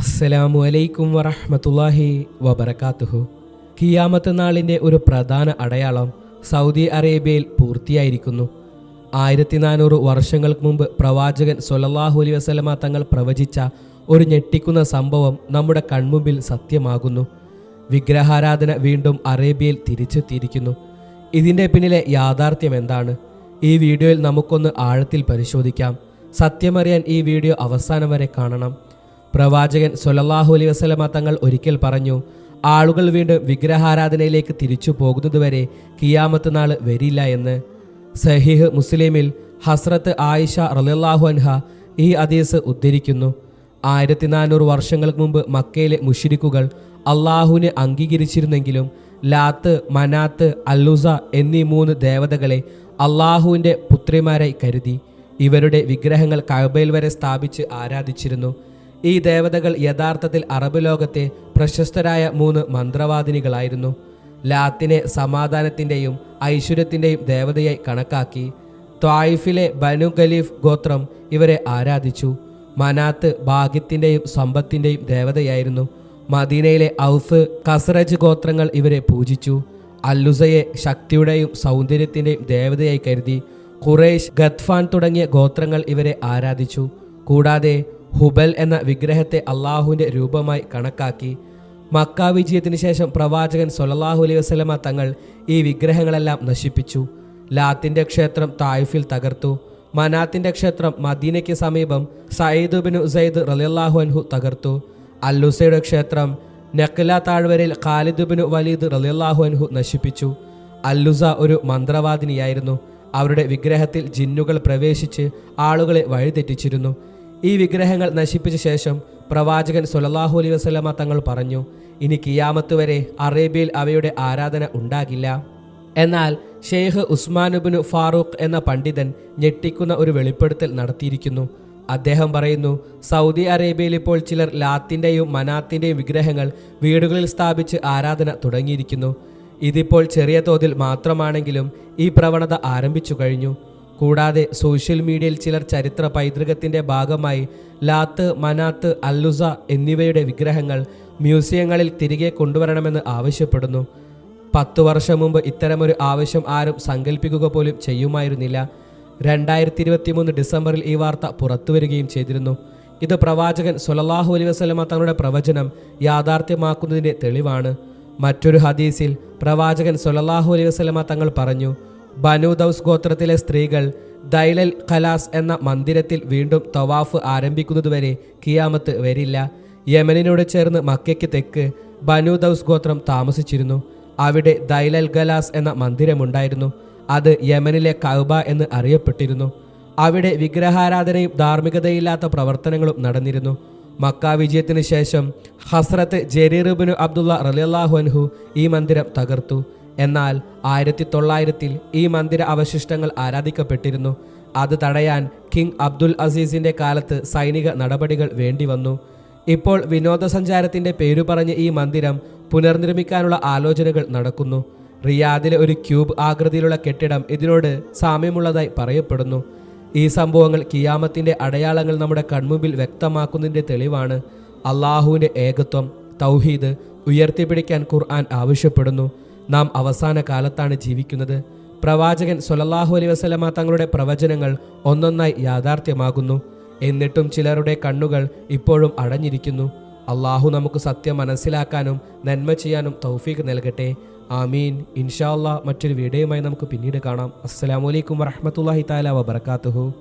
അസ്സലാമു അലൈക്കും വറഹമത്തല്ലാഹി വബർക്കാത്തുഹു കിയാമത്ത് നാളിന്റെ ഒരു പ്രധാന അടയാളം സൗദി അറേബ്യയിൽ പൂർത്തിയായിരിക്കുന്നു. ആയിരത്തി നാനൂറ് വർഷങ്ങൾക്ക് മുമ്പ് പ്രവാചകൻ സൊല്ലാഹു അലൈഹി വസ്ലമ തങ്ങൾ പ്രവചിച്ച ഒരു ഞെട്ടിക്കുന്ന സംഭവം നമ്മുടെ കൺമുമ്പിൽ സത്യമാകുന്നു. വിഗ്രഹാരാധന വീണ്ടും അറേബ്യയിൽ തിരിച്ചെത്തിയിരിക്കുന്നു. ഇതിന്റെ പിന്നിലെ യാഥാർത്ഥ്യം എന്താണ്? ഈ വീഡിയോയിൽ നമുക്കൊന്ന് ആഴത്തിൽ പരിശോധിക്കാം. സത്യമറിയാൻ ഈ വീഡിയോ അവസാനം വരെ കാണണം. പ്രവാചകൻ സൊലല്ലാഹു അലൈ വസ്ലമ തങ്ങൾ ഒരിക്കൽ പറഞ്ഞു ആളുകൾ വീണ്ടും വിഗ്രഹാരാധനയിലേക്ക് തിരിച്ചു പോകുന്നതുവരെ കിയാമത്ത് നാൾ വരില്ല എന്ന്. സഹീഹ് മുസ്ലിമിൽ ഹസ്രത്ത് ആയിഷ റലാഹു അൻഹ ഈ അദീസ് ഉദ്ധരിക്കുന്നു. ആയിരത്തി നാനൂറ് വർഷങ്ങൾക്ക് മുമ്പ് മക്കയിലെ മുഷിരിക്കുകൾ അള്ളാഹുവിനെ അംഗീകരിച്ചിരുന്നെങ്കിലും ലാത്ത് മനാത്ത് അല്ലുസ എന്നീ മൂന്ന് ദേവതകളെ അള്ളാഹുവിന്റെ പുത്രിമാരായി കരുതി. ഇവരുടെ വിഗ്രഹങ്ങൾ കഅബയിൽ വരെ സ്ഥാപിച്ച് ആരാധിച്ചിരുന്നു. ഈ ദേവതകൾ യഥാർത്ഥത്തിൽ അറബ് ലോകത്തെ പ്രശസ്തരായ മൂന്ന് മന്ത്രവാദിനികളായിരുന്നു. ലാത്തിനെ സമാധാനത്തിന്റെയും ഐശ്വര്യത്തിന്റെയും ദേവതയായി കണക്കാക്കി ത്വായിഫിലെ ബനു ഖലീഫ് ഗോത്രം ഇവരെ ആരാധിച്ചു. മനാത്ത് ഭാഗ്യത്തിന്റെയും സമ്പത്തിന്റെയും ദേവതയായിരുന്നു. മദീനയിലെ ഔഫ് കസറജ് ഗോത്രങ്ങൾ ഇവരെ പൂജിച്ചു. അല്ലുസയെ ശക്തിയുടെയും സൗന്ദര്യത്തിന്റെയും ദേവതയായി കരുതി ഖുറൈഷ് ഗത്ഫാൻ തുടങ്ങിയ ഗോത്രങ്ങൾ ഇവരെ ആരാധിച്ചു. കൂടാതെ ഹുബൽ എന്ന വിഗ്രഹത്തെ അള്ളാഹുവിന്റെ രൂപമായി കണക്കാക്കി. മക്ക വിജയത്തിന് ശേഷം പ്രവാചകൻ സൊലല്ലാഹു അലൈഹി വസ്ലമ തങ്ങൾ ഈ വിഗ്രഹങ്ങളെല്ലാം നശിപ്പിച്ചു. ലാത്തിന്റെ ക്ഷേത്രം തായിഫിൽ തകർത്തു. മനാത്തിന്റെ ക്ഷേത്രം മദീനയ്ക്ക് സമീപം സയ്യിദ് ബിൻ ഉസൈദ് റലിയല്ലാഹു അൻഹു തകർത്തു. അല്ലുസയുടെ ക്ഷേത്രം നഖ്ല താഴ്വരയിൽ ഖാലിദ് ബിൻ വലീദ് റലിയല്ലാഹു അൻഹു നശിപ്പിച്ചു. അല്ലുസ ഒരു മന്ത്രവാദിനിയായിരുന്നു. അവരുടെ വിഗ്രഹത്തിൽ ജിന്നുകൾ പ്രവേശിച്ച് ആളുകളെ വഴിതെറ്റിച്ചിരുന്നു. ഈ വിഗ്രഹങ്ങൾ നശിപ്പിച്ച ശേഷം പ്രവാചകൻ സുലല്ലാഹു അലൈഹി വസ്ലമ തങ്ങൾ പറഞ്ഞു ഇനി കിയാമത്ത് വരെ അറേബ്യയിൽ അവയുടെ ആരാധന ഉണ്ടാകില്ല. എന്നാൽ ഷെയ്ഖ് ഉസ്മാനുബിനു ഫാറൂഖ് എന്ന പണ്ഡിതൻ ഞെട്ടിക്കുന്ന ഒരു വെളിപ്പെടുത്തൽ നടത്തിയിരിക്കുന്നു. അദ്ദേഹം പറയുന്നു സൗദി അറേബ്യയിൽ ഇപ്പോൾ ചിലർ ലാത്തിന്റെയും മനാത്തിന്റെയും വിഗ്രഹങ്ങൾ വീടുകളിൽ സ്ഥാപിച്ച് ആരാധന തുടങ്ങിയിരിക്കുന്നു. ഇതിപ്പോൾ ചെറിയ തോതിൽ മാത്രമാണെങ്കിലും ഈ പ്രവണത ആരംഭിച്ചു കഴിഞ്ഞു. കൂടാതെ സോഷ്യൽ മീഡിയയിൽ ചിലർ ചരിത്ര പൈതൃകത്തിന്റെ ഭാഗമായി ലാത്ത് മനാത്ത് അല്ലുസ എന്നിവയുടെ വിഗ്രഹങ്ങൾ മ്യൂസിയങ്ങളിൽ തിരികെ കൊണ്ടുവരണമെന്ന് ആവശ്യപ്പെടുന്നു. പത്തു വർഷം മുമ്പ് ഇത്തരമൊരു ആവശ്യം ആരും സങ്കല്പിക്കുക പോലും ചെയ്യുമായിരുന്നില്ല. രണ്ടായിരത്തി ഇരുപത്തി മൂന്ന് ഡിസംബറിൽ ഈ വാർത്ത പുറത്തുവരികയും ചെയ്തിരുന്നു. ഇത് പ്രവാചകൻ സൊലല്ലാഹു അലൈ വസ്ലമ തങ്ങളുടെ പ്രവചനം യാഥാർത്ഥ്യമാക്കുന്നതിന്റെ തെളിവാണ്. മറ്റൊരു ഹദീസിൽ പ്രവാചകൻ സൊലല്ലാഹു അലൈഹി വസ്ലമ തങ്ങൾ പറഞ്ഞു ബനു ദൗസ് ഗോത്രത്തിലെ സ്ത്രീകൾ ദൈലൽ ഖലാസ് എന്ന മന്ദിരത്തിൽ വീണ്ടും തവാഫ് ആരംഭിക്കുന്നതുവരെ കിയാമത്ത് വരില്ല. യമനിനോട് ചേർന്ന് മക്കയ്ക്ക് തെക്ക് ബനു ദൗസ് ഗോത്രം താമസിച്ചിരുന്നു. അവിടെ ദൈലൽ ഖലാസ് എന്ന മന്ദിരമുണ്ടായിരുന്നു. അത് യമനിലെ കൗബ എന്ന് അറിയപ്പെട്ടിരുന്നു. അവിടെ വിഗ്രഹാരാധനയും ധാർമ്മികതയില്ലാത്ത പ്രവർത്തനങ്ങളും നടന്നിരുന്നു. മക്ക വിജയത്തിന് ശേഷം ഹസ്രത്ത് ജരീറുബിനു അബ്ദുള്ള റലിയല്ലാഹു അൻഹു ഈ മന്ദിരം തകർത്തു. എന്നാൽ ആയിരത്തി തൊള്ളായിരത്തിൽ ഈ മന്ദിര അവശിഷ്ടങ്ങൾ ആരാധിക്കപ്പെട്ടിരുന്നു. അത് തടയാൻ കിങ് അബ്ദുൽ അസീസിന്റെ കാലത്ത് സൈനിക നടപടികൾ വേണ്ടിവന്നു. ഇപ്പോൾ വിനോദസഞ്ചാരത്തിന്റെ പേരു പറഞ്ഞ് ഈ മന്ദിരം പുനർനിർമ്മിക്കാനുള്ള ആലോചനകൾ നടക്കുന്നു. റിയാദിലെ ഒരു ക്യൂബ് ആകൃതിയിലുള്ള കെട്ടിടം ഇതിനോട് സാമ്യമുള്ളതായി പറയപ്പെടുന്നു. ഈ സംഭവങ്ങൾ കിയാമത്തിന്റെ അടയാളങ്ങൾ നമ്മുടെ കൺമുമ്പിൽ വ്യക്തമാക്കുന്നതിന്റെ തെളിവാണ്. അള്ളാഹുവിന്റെ ഏകത്വം തൗഹീദ് ഉയർത്തിപ്പിടിക്കാൻ ഖുർആൻ ആവശ്യപ്പെടുന്നു. നാം അവസാന കാലത്താണ് ജീവിക്കുന്നത്. പ്രവാചകൻ സൊലല്ലാഹു അലൈ വസ്ലമ തങ്ങളുടെ പ്രവചനങ്ങൾ ഒന്നൊന്നായി യാഥാർത്ഥ്യമാകുന്നു. എന്നിട്ടും ചിലരുടെ കണ്ണുകൾ ഇപ്പോഴും അടഞ്ഞിരിക്കുന്നു. അള്ളാഹു നമുക്ക് സത്യം മനസ്സിലാക്കാനും നന്മ ചെയ്യാനും തൗഫീഖ് നൽകട്ടെ. ആമീൻ. ഇൻഷാ അള്ളാഹ് മറ്റൊരു വീഡിയോയുമായി നമുക്ക് പിന്നീട് കാണാം. അസ്സാം അലൈക്കും വറഹ്മത്തുള്ളാഹി താല വബറകാതുഹു.